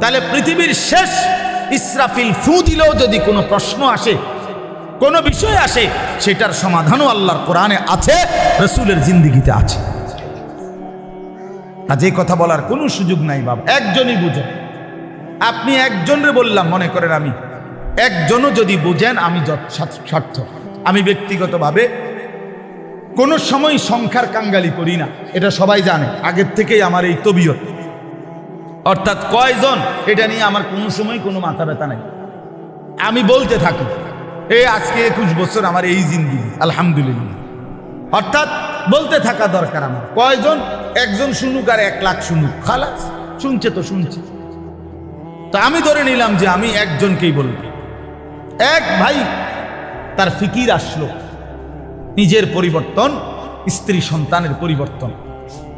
তাহলে পৃথিবীর শেষ ইসরাফিল ফু দিলেও যদি কোনো প্রশ্ন আসে, কোনো বিষয় আসে, সেটার সমাধানও আল্লাহর কোরআনে আছে, রসুলের জিন্দিগিতে আছে। কাজে কথা বলার কোনো সুযোগ নাই বাবা একজনই বুঝেন। আপনি একজনরে বললাম, মনে করেন আমি, একজনও যদি বুঝেন, আমি স্বার্থ। আমি ব্যক্তিগতভাবে কোনো সময় সংখ্যার কাঙ্গালি করি না, এটা সবাই জানে, আগের থেকেই আমার এই তবিয়ত। অর্থাৎ কয়জন, এটা নিয়ে আমার কোনো সময় কোনো মাথা ব্যথা নাই। আমি বলতে থাকি এই আজকে একুশ বছর আমার এই জিন্দিগি, আলহামদুলিল্লাহ। অর্থাৎ বলতে থাকা দরকার আমার। কয়জন? একজন শুনুক আর এক লাখ শুনুক। খালাস, শুনছে তো শুনছে। তো আমি ধরে নিলাম যে আমি একজনকেই বলব। এক ভাই, তার ফিকির আসলো। নিজের পরিবর্তন, স্ত্রী সন্তানের পরিবর্তন।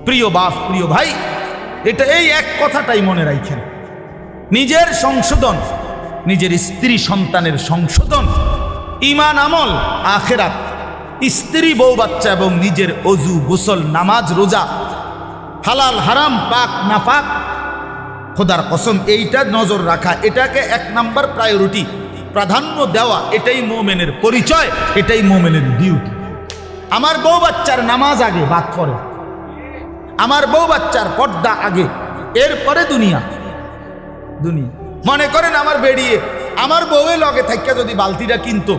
প্রিয় বাপ, প্রিয় ভাই এটা এই এক কথাটাই মনে রাখেন নিজের সংশোধন, নিজের স্ত্রী সন্তানের সংশোধন ইমান আমল, আখেরাত, স্ত্রী, বউ, বাচ্চা এবং নিজের অজু, গোসল, নামাজ, রোজা, হালাল, হারাম, পাক নাপাক খোদার কসম, এইটা নজর রাখা, এটাকে এক নাম্বার প্রায়োরিটি প্রাধান্য দেওয়া, এটাই মোমেনের পরিচয়, এটাই মোমেনের ডিউটি আমার বউ বাচ্চার নামাজ আগে বাদ করে আমার বউ বাচ্চার পর্দা আগে, এরপরে দুনিয়া। দুনিয়া। মনে করেন আমার বেরিয়ে আমার বউয়ের লগে থাকিয়া যদি বালতিটা কিনতো,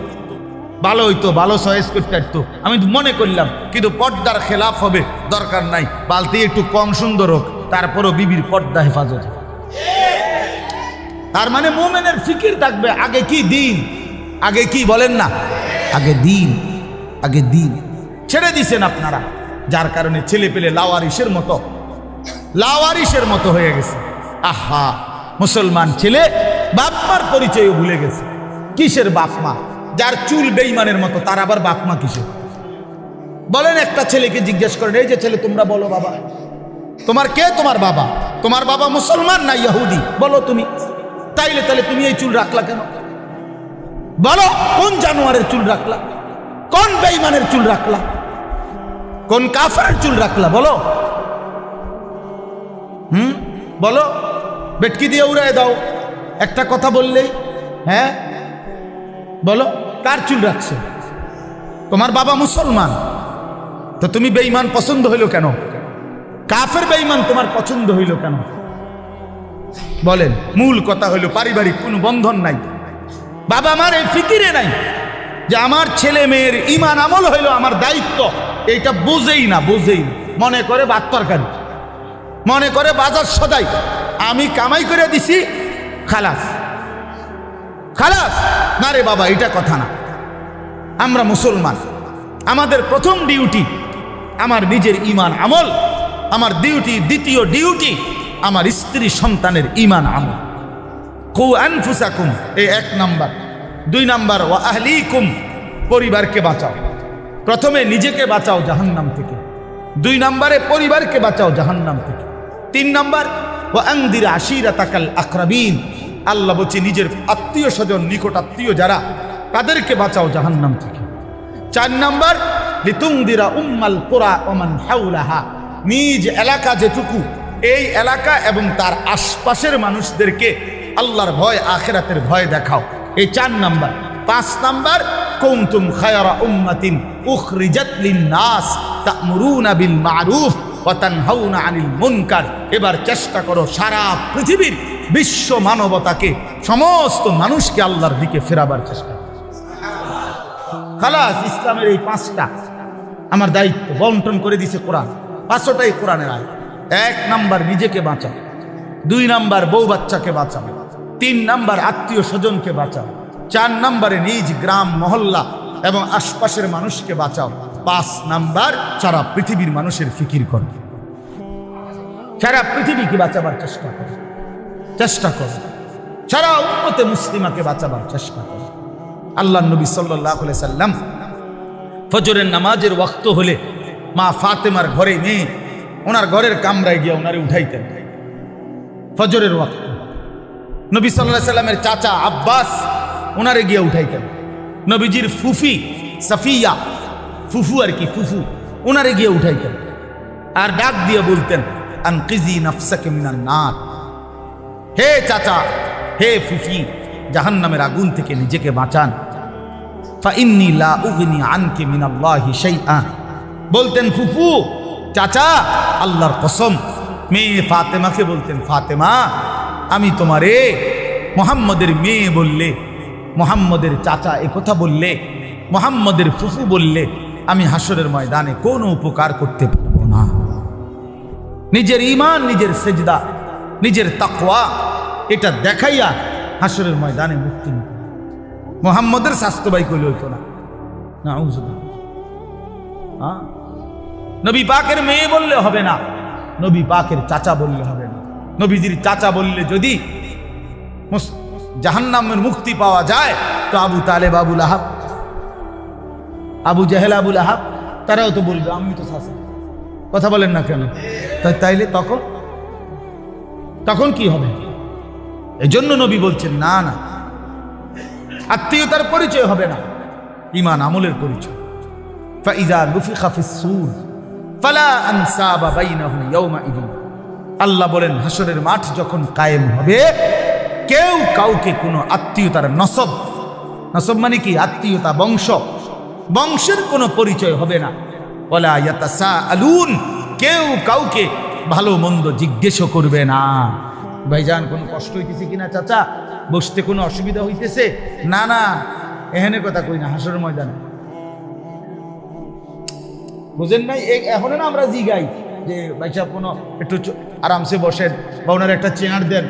ভালো হইতো, ভালো সয়েস করতে পারতো। আমি মনে করলাম, কিন্তু পর্দার খেলাফ হবে, দরকার নাই। বালতি একটু কম সুন্দর হোক, তারপরও বিবির পর্দা হেফাজত তার মানে মোমেনের ফিকির থাকবে, আগে কি দিন? আগে কি বলেন না? আগে দিন আগে দিন। ছেড়ে দিছেন আপনারা। যার কারণে ছেলে পেলে লাওয়ারিসের মতো লাওয়ারিসের মতো হয়ে গেছে। আহা, মুসলমান ছেলে বাপমার পরিচয়ও ভুলে গেছে। কিসের বাপমা? যার চুল বেইমানের মতো, তার আবার বাপমা কিসের? বলেন একটা ছেলেকে জিজ্ঞেস করেন, এই যে ছেলে, তোমরা বলো বাবা। তোমার কে? তোমার বাবা। তোমার বাবা মুসলমান না ইহুদি? বলো তুমি। তাইলে তাহলে তুমি এই চুল রাখলা কেন? বলো, কোন জানোয়ারের চুল রাখলা? কোন বেইমানের চুল রাখলা? কোন কাফারের চুল রাখলা, বলো? হুম? বলো? বেটকি দিয়ে উড়ায় দাও। একটা কথা বললেই হ্যাঁ? বলো, কার চুল রাখছো? তোমার বাবা মুসলমান। তো তুমি বেঈমান পছন্দ হইল কেন? কাফের বেঈমান তোমার পছন্দ হইল কেন? বলেন, মূল কথা হইল পারিবারিক কোনো বন্ধন নাই। বাবা আমার এই ফিকিরে নাই। যে আমার ছেলে মেয়ের ইমান আমল হইল আমার দায়িত্ব। এইটা বুঝেই না বুঝেই না। মনে করে ভাত তরকারি। মনে করে বাজার সদাই। আমি কামাই করে দিছি, খালাস। খালাস! না রে বাবা, এটা কথা না। আমরা মুসলমান। আমাদের প্রথম ডিউটি আমার নিজের ইমান আমল, আমার ডিউটি দ্বিতীয় ডিউটি আমার স্ত্রী সন্তানের ইমান আমল। কু আনফুসাকুম, এই এক নাম্বার। দুই নাম্বার ও আহলিকুম পরিবারকে বাঁচাও। প্রথমে নিজেকে বাঁচাও জাহান্নাম থেকে। দুই নাম্বারে, পরিবারকে বাঁচাও জাহান্নাম থেকে। তিন নাম্বার ও আংদির আশিরা তাকাল আকরাবিন আল্লাহ বলছে নিজের আত্মীয় স্বজন, নিকট আত্মীয় যারা, তাদেরকে বাঁচাও জাহান্নাম থেকে। চার নাম্বার, লিতুংদিরা উম্মাল কোরা ওমান হাউলাহা নিজ এলাকা যেটুকু, এই এলাকা এবং তার আশপাশের মানুষদেরকে আল্লাহর ভয়, আখেরাতের ভয় দেখাও। এই চার নাম্বার। পাঁচ নাম্বার কৌতুম খায়রা উম্মাতিন উখরিজাত লিন-নাস তা'মুরুনা বিল মা'রুফ ওয়া তানহাউনা আনিল মুনকার। এবার চেষ্টা করো সারা পৃথিবীর বিশ্ব মানবতাকে, সমস্ত মানুষকে আল্লাহর দিকে ফেরাবার চেষ্টা। খালাস, ইসলামের এই পাঁচটা আমার দায়িত্ব বন্টন করে দিছে কোরআন। পাঁচটাই কোরআনের আয় এক নাম্বার, নিজেকে বাঁচাও। দুই নাম্বার, বউ বাচ্চাকে বাঁচাও। তিন নাম্বার আত্মীয় স্বজনকে বাঁচাও। চার নাম্বারে নিজ গ্রাম, মহল্লা এবং আশপাশের মানুষকে বাঁচাও। পাঁচ নাম্বার, সারা পৃথিবীর মানুষের ফিকির করবে সারা পৃথিবীকে বাঁচাবার চেষ্টা করো। চেষ্টা করো। সারা উন্মতে মুসলিমাকে বাঁচাবার চেষ্টা করো। আল্লাহ নবী সাল্লাহ সাল্লাম ফজরের নামাজের ওয়াক্ত হলে মা ফাতেমার ঘরে মেয়ে ওনার ঘরের কামরায় গিয়ে ওনারে উঠাইতেন। ফজরের ওয়াক্ত। নবী সাল্লাহ সাল্লামের চাচা আব্বাস ওনারে গিয়ে উঠাইতেন। নবীজির ফুফি সাফিয়া, ফুফু আর কি, ফুফু ওনারে গিয়ে উঠাইতেন। আর ডাক দিয়ে বলতেন, আনকিজি নফসাকে মিনান নার। হে চাচা, হে ফুফি, জাহান্নামের আগুন থেকে নিজেকে বাঁচান। ফাইন্নি লা উগনি আনকে মিনাল্লাহি শাইআ। বলতেন, ফুফু, চাচা, আল্লাহর কসম। মেয়ে ফাতেমাকে বলতেন, ফাতেমা আমি তোমারে মোহাম্মদের মেয়ে বললে, মোহাম্মদের চাচা কথা বললে, মোহাম্মদের ফুফু বললে, আমি হাসরের ময়দানে কোনো উপকার করতে পারব না। নিজের ইমান নিজের সেজদা, নিজের তাকওয়া, এটা দেখাইয়া হাসরের ময়দানে মুক্তি নিতে। মোহাম্মদের স্বাস্থ্যবাই কইলে হইতো না। না নবী পাকের মেয়ে বললে হবে না, নবী পাকের চাচা বললে হবে নবীজির চাচা বললে, যদি জাহান্নামের মুক্তি পাওয়া যায়, তো আবু তালেব আবুল আহাব আবু জাহেল আবুল আহাব তারাও তো বলবে, আমি তো শাসন কথা বলেন না কেন? তাই, তাইলে তখন তখন কি হবে? এই জন্য নবী বলছেন, না না, আত্মীয়তার পরিচয় হবে না ইমান আমলের পরিচয়। ফাইজা গুফিখা ফিস-সূর, ফালা আনসাবা বাইনাহুম ইয়াওমাইদিন আল্লাহ বলেন, হাসরের মাঠ যখন কায়েম হবে, কেউ কাউকে কোনো আত্মীয়তার নসব নসব মানে কি? আত্মীয়তা বংশ, বংশের কোনো পরিচয় হবে না। আলুন কেউ কাউকে ভালো মন্দ জিজ্ঞেসও করবে না। ভাইজান, কোনো কষ্ট হইতেছে কিনা চাচা? বসতে কোনো অসুবিধা হইতেছে? না না এখানে কথা কই না হাসরের ময়দানে। বুঝেন নাই? এখন না আমরা জিগাই। যে ভাই সাহেব, কোনো একটু আরামসে বসেন। বা ওনার একটা চেয়ার দেন।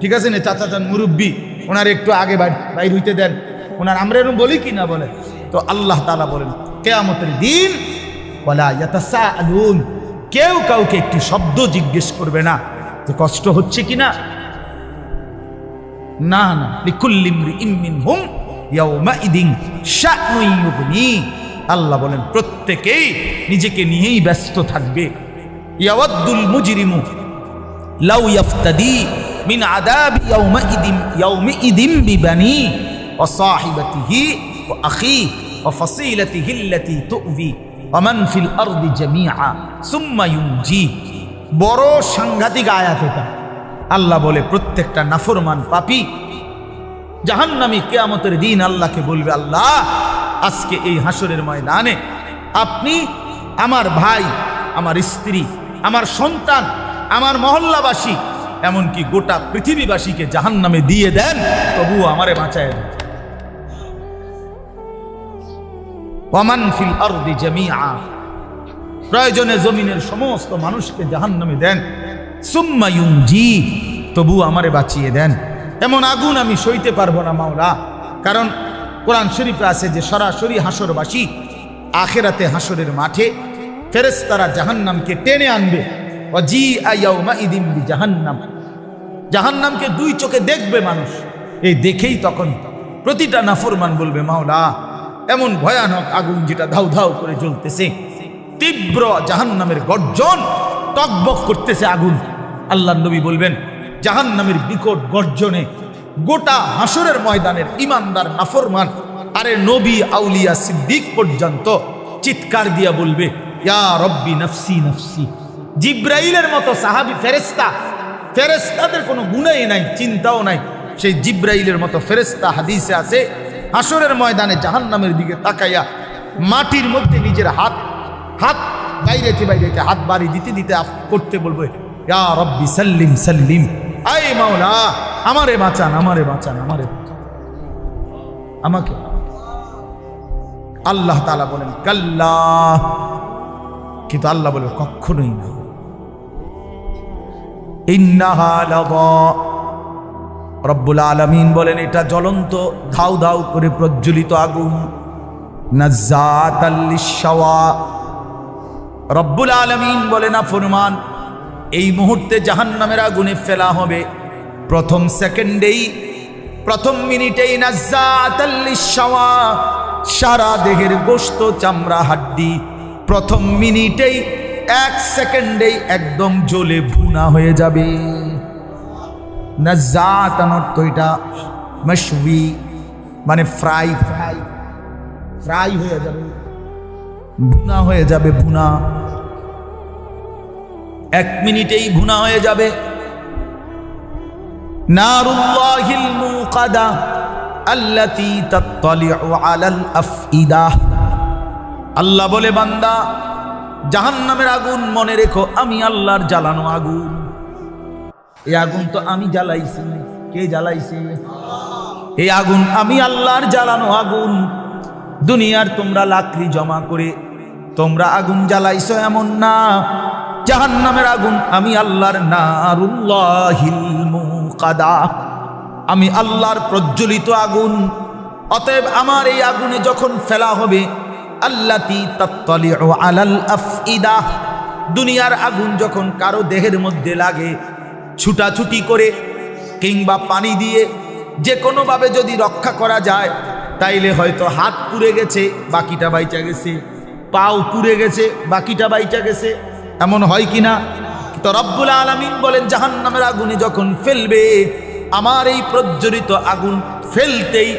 ঠিক আছে না, চাচা চান মুরব্বী। ওনার একটু আগে বাইর হইতে দেন। ওনার আমরা এরকম বলি কি না বলে তো আল্লাহ তালা বলেন, কেয়ামতের দিন বলা ইয়াতাসা আলুন কেউ কাউকে একটি শব্দ জিজ্ঞেস করবে না। যে কষ্ট হচ্ছে কি না? না না। আল্লাহ বলেন, প্রত্যেকেই নিজেকে নিয়েই ব্যস্ত থাকবে। ইয়াওয়াদ্দুল মুজরিমু লাউ ইয়াফতাদি মিন আদাবি ইয়াউমাইদিন ইয়াউমিদিন বিবানি ওয়া সাহিবাতিহি ওয়া আখি ওয়া ফাসিলাতিহি আল্লাতী তু'বি ওয়া মান ফিল বড় সাংঘাতিক আয়াত এটা। আল্লাহ বলে, প্রত্যেকটা নাফরমান পাপী জাহান্নামী কেয়ামতের দিন আল্লাহকে বলবে, আল্লাহ, আজকে এই হাসরের ময়দানে আপনি আমার ভাই, আমার স্ত্রী আমার সন্তান, আমার মহল্লাবাসী, এমনকি গোটা পৃথিবীবাসীকে জাহান্নামে দিয়ে দেন, তবুও আমারে বাঁচায় দেন। ওয়ামান ফিল আরদি জামিআ। প্রয়োজনে জমিনের সমস্ত মানুষকে জাহান্নামে দেন। সুম্মা ইউনজি তবু আমারে বাঁচিয়ে দেন। এমন আগুন আমি সইতে পারব না, মাওলা। কারণ কোরআন শরীফে আছে যে সরাসরি হাসরবাসী আখেরাতে হাসরের মাঠে ফেরেশতারা জাহান্নামকে টেনে আনবে। অজি বি জাহান্নাম। জাহান্নামকে দুই চোখে দেখবে মানুষ। এই দেখেই তখন প্রতিটা নাফরমান বলবে, মাওলা, এমন ভয়ানক আগুন যেটা ধাউ ধাউ করে জ্বলতেছে। তীব্র জাহান্নামের গর্জন টকবক করতেছে আগুন। আল্লাহ নবী বলবেন, জাহান্নামের বিকট গর্জনে গোটা হাসরের ময়দানের ইমানদার নাফরমান, আরে নবী আউলিয়া সিদ্দিক পর্যন্ত চিৎকার দিয়া বলবে ইয়া নফসি নফসি। জিব্রাইলের মতো সাহাবি ফেরেস্তা ফেরেস্তাদের কোনো গুণাই নাই, চিন্তাও নাই। সেই জিব্রাইলের মতো ফেরেস্তা হাদিসে আছে হাসরের ময়দানে জাহান্নামের দিকে তাকাইয়া মাটির মধ্যে নিজের হাত হাত বাইরেতে বাইরেতে হাত বাড়ি দিতে দিতে করতে বলবে, ইয়া রব্বি সাল্লিম সাল্লিম, আয় মাওলা, আমারে বাঁচান আমারে বাঁচান, আমারে আমাকে আল্লাহ তালা বলেন, কাল্লা কিন্তু আল্লাহ বলে কখনোই না। রব্বুল আলামিন বলেন, এটা জ্বলন্ত, ধাউ ধাউ করে প্রজ্বলিত আগুন। রব্বুল আলামিন বলেন ফরমান এই মুহূর্তে জাহান্নামের আগুনে ফেলা হবে। প্রথম সেকেন্ডেই, প্রথম মিনিটেই লিশাওয়া সারা দেহের গোশত, চামড়া, হাড্ডি প্রথম মিনিটেই এক সেকেন্ডেই একদম জ্বলে ভুনা হয়ে যাবে। না নাজাত অর্থ এটা মশবি মানে ফ্রাই ফ্রাই ফ্রাই হয়ে যাবে। ভুনা হয়ে যাবে, ভুনা। এক মিনিটেই ভুনা হয়ে যাবে। নারুল্লাহিল মুকাদা আল্লাতী তাত্তালিউ আলাল আফইদা। আল্লাহ বলে, বান্দা, জাহান্নামের আগুন মনে রেখো, আমি আল্লাহর জ্বালানো আগুন। এই আগুন তো আমি জ্বালাইছি। কে জ্বালাইছে? এই আগুন আমি আল্লাহর জ্বালানো আগুন। দুনিয়ার তোমরা লাকড়ি জমা করে তোমরা আগুন জ্বালাইছ এমন না। জাহান্নামের আগুন আমি আল্লাহর মুকাদা। আমি আল্লাহর প্রজ্বলিত আগুন। অতএব আমার এই আগুনে যখন ফেলা হবে আল্লাতি দুনিয়ার আগুন যখন কারও দেহের মধ্যে লাগে, ছুটাছুটি করে কিংবা পানি দিয়ে যে কোনোভাবে যদি রক্ষা করা যায়, তাইলে হয়তো হাত পুড়ে গেছে, বাকিটা বাইচা গেছে, পাও পুড়ে গেছে, বাকিটা বাইচা গেছে। এমন হয় কি না তো রব্বুল আলমিন বলেন, জাহান্নামের আগুনে যখন ফেলবে, আমার এই প্রজ্বলিত আগুন ফেলতেই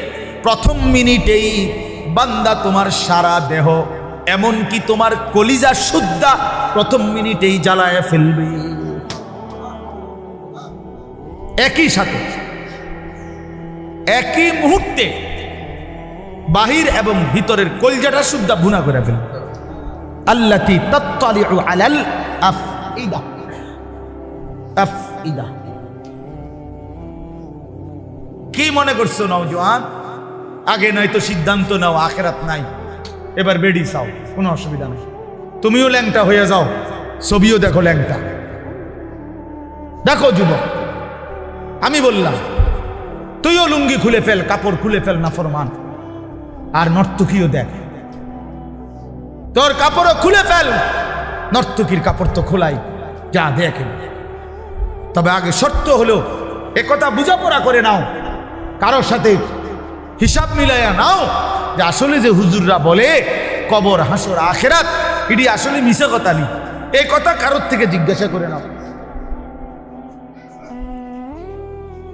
প্রথম মিনিটেই বান্দা তোমার সারা দেহ, এমনকি তোমার কলিজা শুদ্ধা প্রথম মিনিটেই জ্বালায় ফেলবে। একই সাথে, একই মুহূর্তে বাহির এবং ভিতরের কলজাটা শুদ্ধা ভুনা করে ফেলবে। আল্লাতি তাত্তালিউ আলাল আফইদা। আফইদা। কি মনে করছ নওজোয়ান? আগে নয়তো সিদ্ধান্ত নাও, আখেরাত নাই। এবার বেডি চাও, কোনো অসুবিধা নেই। তুমিও ল্যাংটা হয়ে যাও, ছবিও দেখো ল্যাংটা। দেখো যুবক, আমি বললাম, তুইও লুঙ্গি খুলে ফেল, কাপড় খুলে ফেল না ফরমান। আর নর্তকীও দেখ। তোর কাপড়ও খুলে ফেল। নর্তকীর কাপড় তো খোলাই, যা দেখ তবে আগে শর্ত হলো একথা বুঝাপড়া করে নাও। কারোর সাথে হিসাব মিলাইয়া নাও যে আসলে যে হুজুররা বলে, কবর, হাসর, আখেরাত এটি আসলে মিশে কথা নি। এই কথা কারোর থেকে জিজ্ঞাসা করে নাও।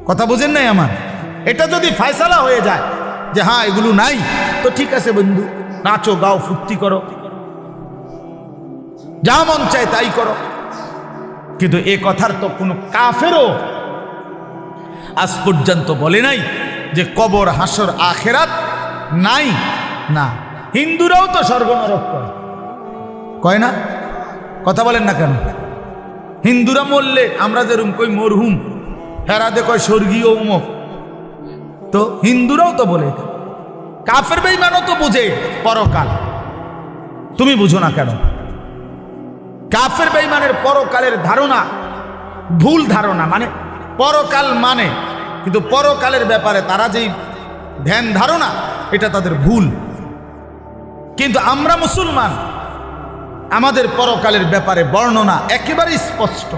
কথা বোঝেন নাই আমার? এটা যদি ফায়সালা হয়ে যায় যে হ্যাঁ এগুলো নাই, তো ঠিক আছে বন্ধু, নাচো, গাও, ফুর্তি করো। যা মন চায় তাই করো। কিন্তু এ কথার তো কোনো কাফেরও আজ পর্যন্ত বলে নাই যে কবর, হাসর, আখেরাত নাই। না, হিন্দুরাও তো স্বর্গ নরক কয় না? কথা বলেন না কেন? হিন্দুরা মরলে আমরা যেরকম কই মরহুম হেরাতে কয় স্বর্গীয় উমক তো হিন্দুরাও তো বলে। কাফের বেইমানও তো বুঝে পরকাল। তুমি বুঝো না কেন? কাফের বেইমানের পরকালের ধারণা ভুল ধারণা মানে পরকাল মানে কিন্তু পরকালের ব্যাপারে তারা যেই ধ্যান ধারণা, এটা তাদের ভুল। কিন্তু আমরা মুসলমান, আমাদের পরকালের ব্যাপারে বর্ণনা একেবারে স্পষ্ট।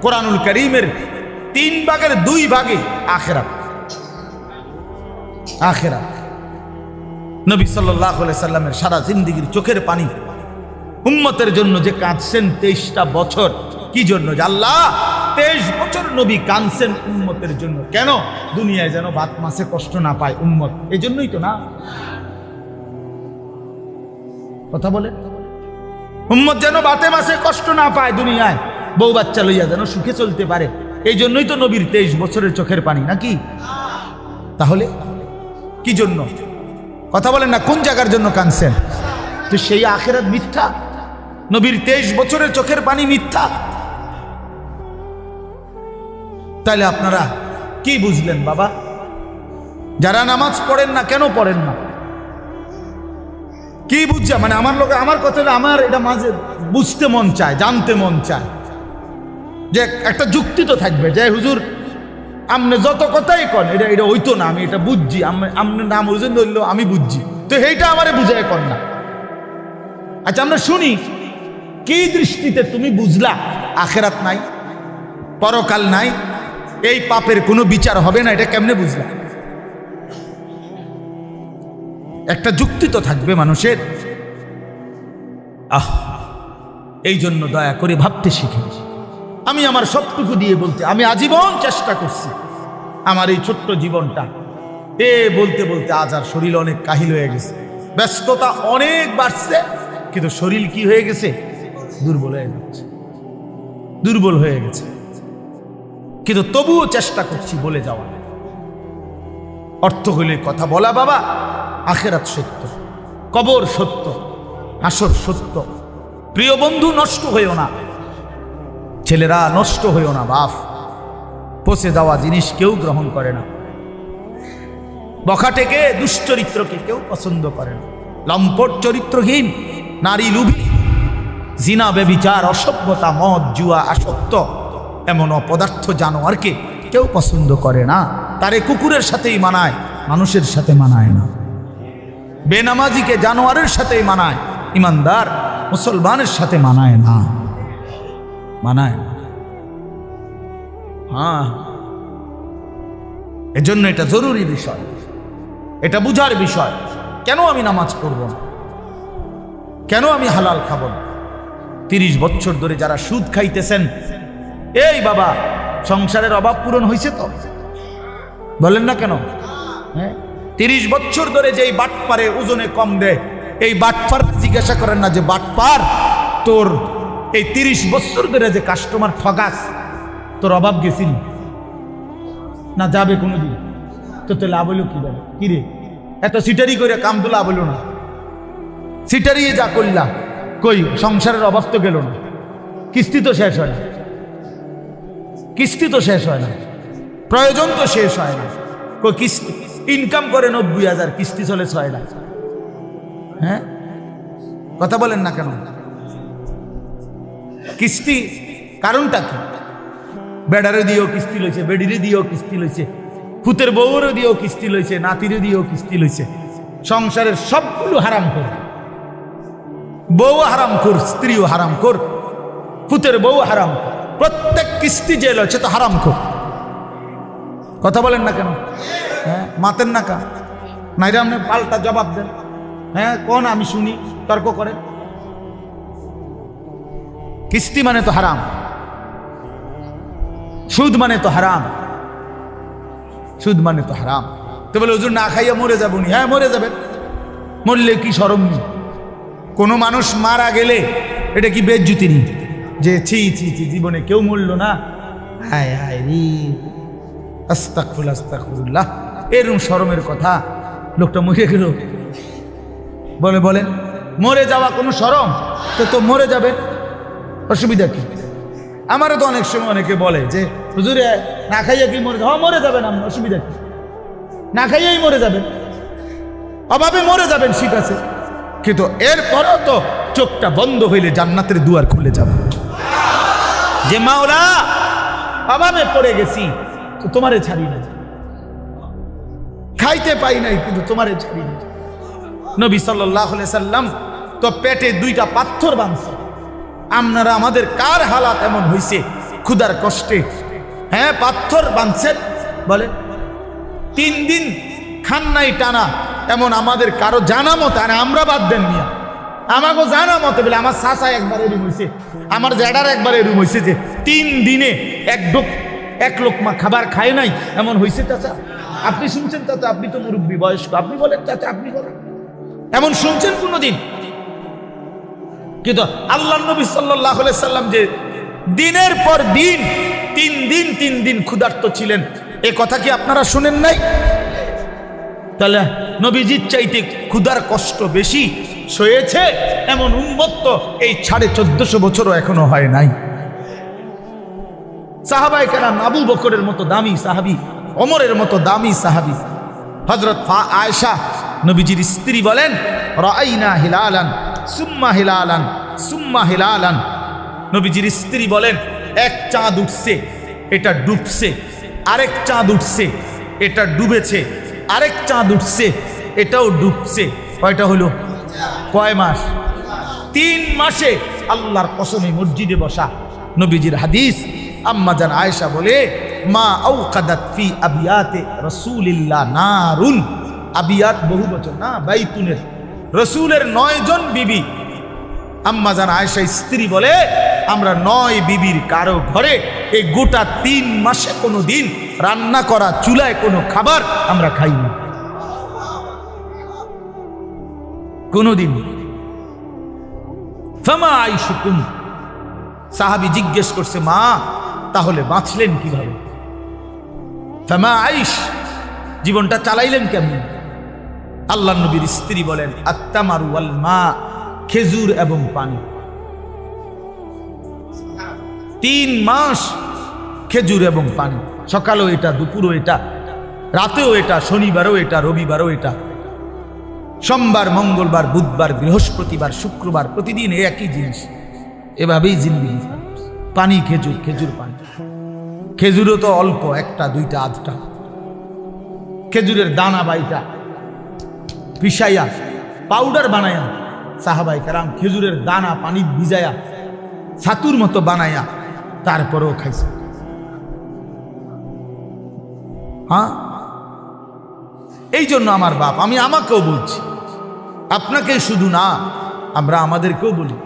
কোরআনুল করিমের তিন ভাগের দুই ভাগে আখেরাত। আখেরাত। নবী সাল্লাহ সাল্লামের সারা জিন্দিগির চোখের পানি। উম্মতের জন্য যে কাঁদছেন তেইশটা বছর, কি জন্য? আল্লাহ তেইশ বছর নবী কাঁদছেন উম্মতের জন্য। কেন? দুনিয়ায় যেন বাত মাসে কষ্ট না পায় উম্মত। এই জন্যই তো না। কথা বলে? উম্মত যেন বাতে মাসে কষ্ট না পায় দুনিয়ায়, বউ বাচ্চা লইয়া যেন সুখে চলতে পারে। এই জন্যই তো নবীর তেইশ বছরের চোখের পানি, নাকি? তাহলে কি জন্য? কথা বলেন না, কোন জায়গার জন্য কানছেন তো সেই আখেরাত মিথ্যা। নবীর তেইশ বছরের চোখের পানি মিথ্যা। তাহলে আপনারা কি বুঝলেন, বাবা? যারা নামাজ পড়েন না, কেন পড়েন না? কি বুঝছে? মানে আমার লোক, আমার কথা আমার এটা মাঝে বুঝতে মন চায়, জানতে মন চায়। যে একটা যুক্তি তো থাকবে, যে হুজুর আপনি যত কথাই কন, এটা এটা হইতো না, আমি এটা বুঝছি আপনি নাম বুঝেন ধরলো আমি বুঝছি। তো সেইটা আমারে বুঝাই কর না। আচ্ছা আমরা শুনি, কি দৃষ্টিতে তুমি বুঝলা, আখেরাত নাই, পরকাল নাই এই পাপের কোনো বিচার হবে না, এটা কেমনে বুঝলা? একটা যুক্তি তো থাকবে মানুষের। আহ, এই জন্য দয়া করে ভাবতে শিখে। আমি আমার সবটুকু দিয়ে বলতে, আমি আজীবন চেষ্টা করছি। আমার এই ছোট্ট জীবনটা। এ বলতে বলতে আজ আর শরীর অনেক কাহিল হয়ে গেছে। ব্যস্ততা অনেক বাড়ছে, কিন্তু শরীর কি হয়ে গেছে? দুর্বল হয়ে যাচ্ছে। দুর্বল হয়ে গেছে। কিন্তু তবুও চেষ্টা করছি বলে যাওয়া অর্থ হইলে কথা বলা বাবা, আখেরাত সত্য, কবর সত্য, আসর সত্য। প্রিয় বন্ধু, নষ্ট হইও না। ছেলেরা, নষ্ট হইও না, বাপ। পচে দেওয়া জিনিস কেউ গ্রহণ করে না। বখাটেকে দুশ্চরিত্রকে কেউ পছন্দ করে না। লম্পট চরিত্রহীন, নারী লুভি। জিনা বেবিচার অসভ্যতা, মদ, জুয়া, আসক্ত। এমন অপদার্থ জানোয়ারকে কেউ পছন্দ করে না। তারে কুকুরের সাথেই মানায়, মানুষের সাথে মানায় না। বেনামাজিকে জানোয়ারের সাথেই মানায়, ইমানদার মুসলমানের সাথে মানায় না। মানায় হ্যাঁ। এজন্য এটা জরুরি বিষয়। এটা বুঝার বিষয়। কেন আমি নামাজ পড়ব না? কেন আমি হালাল খাব না? তিরিশ বছর ধরে যারা সুদ খাইতেছেন এই বাবা, সংসারের অভাব পূরণ হয়েছে তো? বলেন না কেন? হ্যাঁ? তিরিশ বছর ধরে যে যেই বাটপারে ওজনে কম দেয় এই বাটপার জিজ্ঞাসা করেন না যে, বাটপার, তোর এই তিরিশ বছর ধরে যে কাস্টমার ঠগাস, তোর অভাব গেছিল? না যাবে কোনোদিন? তো তো লাভ হইল কি বলে কি রে? এত সিটারি করে কাম তো লাভ হইল না। সিটারিয়ে যা করলাম কই, সংসারের অভাব তো গেল না। কিস্তি তো শেষ হয় না। কিস্তি তো শেষ হয় না। প্রয়োজন তো শেষ হয় না। কিস্তি ইনকাম করে নব্বই হাজার, কিস্তি চলে ছয় লাখ। হ্যাঁ? কথা বলেন না কেন? কিস্তি কারণটা কি? বেডারে দিয়েও কিস্তি লইছে, বেডিরে দিয়েও কিস্তি লইছে ফুতের বউরও দিয়েও কিস্তি লইছে, নাতিরে দিয়েও কিস্তি লইছে। সংসারের সবগুলো হারাম কর। বউ হারাম কর, স্ত্রীও হারাম কর। ফুতের বউ হারাম কর। প্রত্যেক কিস্তি যে লইছে তো হারাম খুব। কথা বলেন না কেন? হ্যাঁ মাতেন না কা নাইরা আপনি পাল্টা জবাব দেন। হ্যাঁ কোন আমি শুনি, তর্ক করেন। কিস্তি মানে তো হারাম। সুদ মানে তো হারাম। সুদ মানে তো হারাম। তো বলে, হুজুর, না খাইয়া মরে যাব নি? হ্যাঁ মরে যাবেন। মরলে কি সরম কোনো মানুষ মারা গেলে এটা কি বেজ্জুতি নি যে ছি ছি ছি, জীবনে কেউ মরল না। হায় হায় রি আস্তাকফুল আস্তাকফুল্লাহ এরম শরমের কথা লোকটা মরে গেল। বলে বলেন মরে যাওয়া কোনো শরম? তো তো মরে যাবে। অসুবিধা কি? আমারও তো অনেক সময় অনেকে বলে যে, হুজুরে, না খাইয়া কি মরে হ্যাঁ মরে যাবেন আপনি অসুবিধা কি? না খাইয়াই মরে যাবেন। অভাবে মরে যাবেন, ঠিক আছে। কিন্তু এরপরেও তো চোখটা বন্ধ হইলে জান্নাতের দুয়ার খুলে যাবে। যে মাওলা অভাবে পড়ে গেছি, তো তোমারে ছাড়ি না খাইতে পাই নাই, কিন্তু তোমারে ছাড়ি না নবী সাল্লাহ সাল্লাম তো পেটে দুইটা পাথর বাঁধছে। আপনারা আমাদের কার হালাত এমন হইছে? ক্ষুদার কষ্টে। হ্যাঁ পাথর বাঁধছেন বলে তিন দিন খান নাই টানা, এমন আমাদের কারও জানা মতো, আর আমরা বাদ দেন মিয়া। আমাকে জানা মতো বলে আমার শাসা একবার এরম হয়েছে আমার জ্যাডার একবার এরম হয়েছে যে তিন দিনে এক ডোক, এক লোকমা খাবার খায় নাই, এমন হয়েছে চাচা? আপনি শুনছেন চাচা? আপনি তো মুরব্বী বয়স্ক, আপনি বলেন চাচা, আপনি বলেন। এমন শুনছেন কোনোদিন? কিন্তু আল্লাহ নবী সাল্লাহ সাল্লাম যে দিনের পর দিন, তিন দিন তিন দিন ক্ষুধার্ত ছিলেন, এ কথা কি আপনারা শুনেন নাই? তাহলে নবীজির চাইতে ক্ষুধার কষ্ট বেশি? সয়েছে। এমন উন্মত্ত এই সাড়ে চোদ্দশো বছরও এখনও হয় নাই। সাহাবাই কেরাম আবু বকরের মতো দামি সাহাবি অমরের মতো দামি সাহাবি। হজরত ফা আয়সা নবীজির স্ত্রী বলেন রাইনা হিলালান, সুম্মা হিলালান সুম্মা হিলালান। নবীজির স্ত্রী বলেন, এক চাঁদ উঠছে, এটা ডুবছে, আরেক চাঁদ উঠছে, এটা ডুবেছে, আরেক চাঁদ উঠছে, এটাও ডুবছে। কয়টা হলো? কয় মাস? তিন মাসে আল্লাহর কসমে মসজিদে বসা নবীজির হাদিস। আম্মা জান আয়েশা বলে, মা আউকাদাত ফি আবিয়াতে রাসূলিল্লাহ নারুন। আবিয়াত বহু বছর, না, বাইতুনের। রসুলের নয় জন বিবি। আম্মা জান আয়েশা স্ত্রী বলে, আমরা নয় বিবির কারও ঘরে এই গোটা তিন মাসে কোনো দিন রান্না করা, চুলায় কোনো খাবার আমরা খাই না। কোনোদিন। সাহাবি জিজ্ঞেস করছে, মা, তাহলে বাঁচলেন কীভাবে? ফেমা আইস, জীবনটা চালাইলেন কেমন? আল্লাহ নবীর স্ত্রী বলেন আত্মামারু আল মা, খেজুর এবং পানি। তিন মাস খেজুর এবং পানি। সকালেও এটা, দুপুরও এটা, রাতেও এটা, শনিবারও এটা, রবিবারও এটা। সোমবার, মঙ্গলবার, বুধবার, বৃহস্পতিবার, শুক্রবার প্রতিদিন একই জিনিস। এভাবেই জিন্দিগি পানি, খেজুর খেজুর পানি। খেজুরও তো অল্প, একটা, দুইটা, আধটা। খেজুরের দানা বাইটা পিসাইয়া পাউডার বানায়া সাহাবাই কারাম খেজুরের দানা পানি ভিজায়া ছাতুর মতো বানায়া তারপরেও খাইছে। হ্যাঁ? এই জন্য আমার বাপ, আমি আমাকেও বলছি আপনাকে শুধু না, আমরা আমাদেরকেও বলি,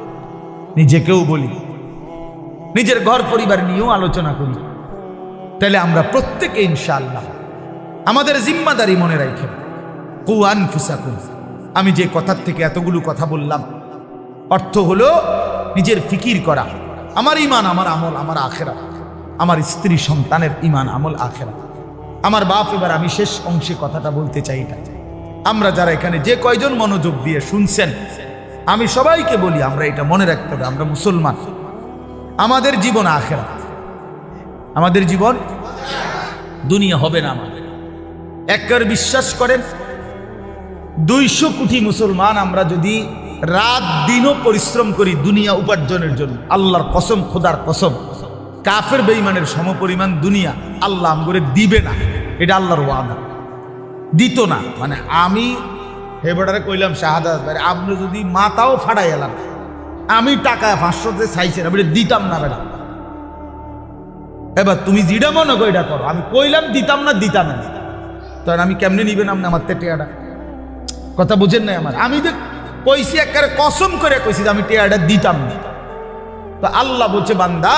নিজেকেও বলি, নিজের ঘর পরিবার নিয়েও আলোচনা করি। তাহলে আমরা প্রত্যেকে ইনশাআল্লাহ আমাদের জিম্মাদারি মনে রাখেন কুয়ান ফুসাকুন আমি যে কথার থেকে এতগুলো কথা বললাম, অর্থ হলো নিজের ফিকির করা, আমার ইমান আমার আমল, আমার আখেরা আমার স্ত্রী সন্তানের ইমান আমল আখেরা আমার বাপ, এবার আমি শেষ অংশে কথাটা বলতে চাই এটা। আমরা যারা এখানে যে কয়জন মনোযোগ দিয়ে শুনছেন, আমি সবাইকে বলি, আমরা এটা মনে রাখতে হবে, আমরা মুসলমান। আমাদের জীবন আখেরা আমাদের জীবন দুনিয়া হবে না আমাদের। একবার বিশ্বাস করেন, দুইশো কোটি মুসলমান আমরা যদি রাত দিনও পরিশ্রম করি দুনিয়া উপার্জনের জন্য, আল্লাহর কসম, খোদার কসম, কাফের বেইমানের সমপরিমাণ দুনিয়া আল্লাহ আমগরে দিবে না, এটা আল্লাহর ওয়াদা। দিত না। মানে আমি হেবাটারে কইলাম, শাহাদাত ভাই, আপনি যদি মাথাও ফাড়াই এলাম আমি টাকা পাঁচশোতে চাইছেন আমি দিতাম না বেড়া এবার তুমি যেটা মনে করো এটা করো, আমি কইলাম দিতাম না দিতাম না, দিতাম তখন আমি কেমনে নিবেন আপনি আমার টেয়াটা? কথা বুঝেন নাই আমার। আমি যে কইছি, একেবারে কসম করে কইছি যে আমি টেয়াটা দিতাম না। তো আল্লাহ বলছে, বান্দা